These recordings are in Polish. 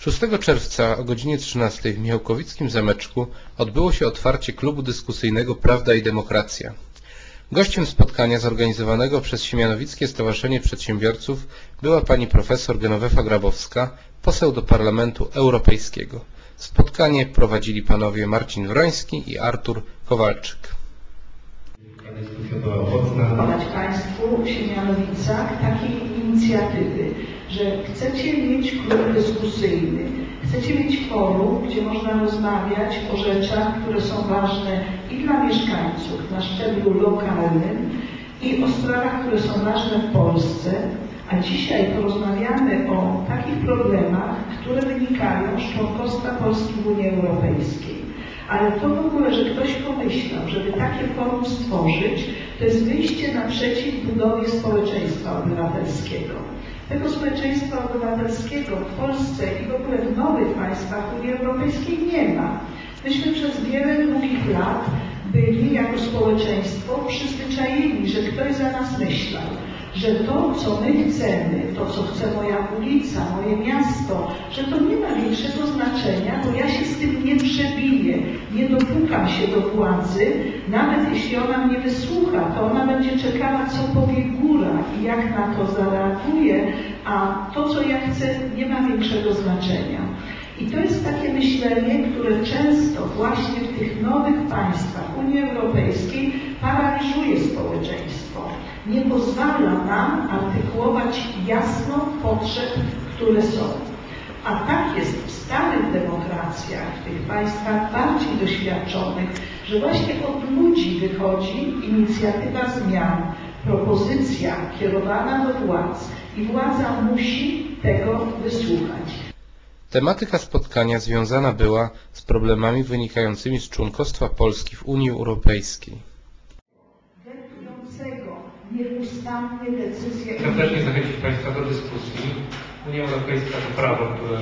6 czerwca o godzinie 13 w Michałkowickim Zameczku odbyło się otwarcie klubu dyskusyjnego Prawda i Demokracja. Gościem spotkania zorganizowanego przez Siemianowickie Stowarzyszenie Przedsiębiorców była pani profesor Genowefa Grabowska, poseł do Parlamentu Europejskiego. Spotkanie prowadzili panowie Marcin Wroński i Artur Kowalczyk. Dyskusja była owocna. Państwu w Siemianowicach inicjatywy, że chcecie mieć klub dyskusyjny, chcecie mieć forum, gdzie można rozmawiać o rzeczach, które są ważne i dla mieszkańców na szczeblu lokalnym i o sprawach, które są ważne w Polsce, a dzisiaj porozmawiamy o takich problemach, które wynikają z członkostwa Polski w Unii Europejskiej. Ale to w ogóle, że ktoś pomyślał, żeby takie forum stworzyć, to jest wyjście naprzeciw budowie społeczeństwa obywatelskiego. Tego społeczeństwa obywatelskiego w Polsce i w ogóle w nowych państwach Unii Europejskiej nie ma. Myśmy przez wiele długich lat byli jako społeczeństwo przyzwyczajeni, że ktoś za nas myślał, że to, co my chcemy, to, co chce moja ulica, moje miasto, że to nie ma większego znaczenia, bo ja się z tym nie przebiję, nie dopukam się do władzy, nawet jeśli ona mnie wysłucha, to ona będzie czekała, co powie góra i jak na to zareaguje, a to, co ja chcę, nie ma większego znaczenia. I to jest takie myślenie, które często właśnie w tych nowych państwach Unii Europejskiej paraliżuje społeczeństwo. Nie pozwala nam artykułować jasno potrzeb, które są. A tak jest w starych demokracjach, w tych państwach bardziej doświadczonych, że właśnie od ludzi wychodzi inicjatywa zmian, propozycja kierowana do władz i władza musi tego wysłuchać. Tematyka spotkania związana była z problemami wynikającymi z członkostwa Polski w Unii Europejskiej. Nieustannie decyzje Serdecznie zachęcić Państwa do dyskusji. Unia Europejska to prawo, które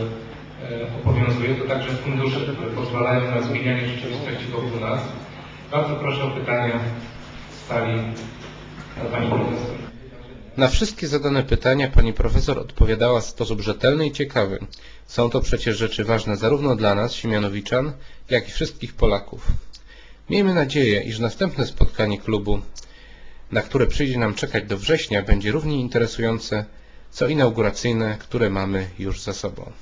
obowiązuje, to także fundusze, które pozwalają na zmienianie rzeczywistości wokół nas. Bardzo proszę o pytania z sali dla Pani Profesor. Na wszystkie zadane pytania pani profesor odpowiadała w sposób rzetelny i ciekawy. Są to przecież rzeczy ważne zarówno dla nas, Siemianowiczan, jak i wszystkich Polaków. Miejmy nadzieję, iż następne spotkanie klubu, na które przyjdzie nam czekać do września, będzie równie interesujące, co inauguracyjne, które mamy już za sobą.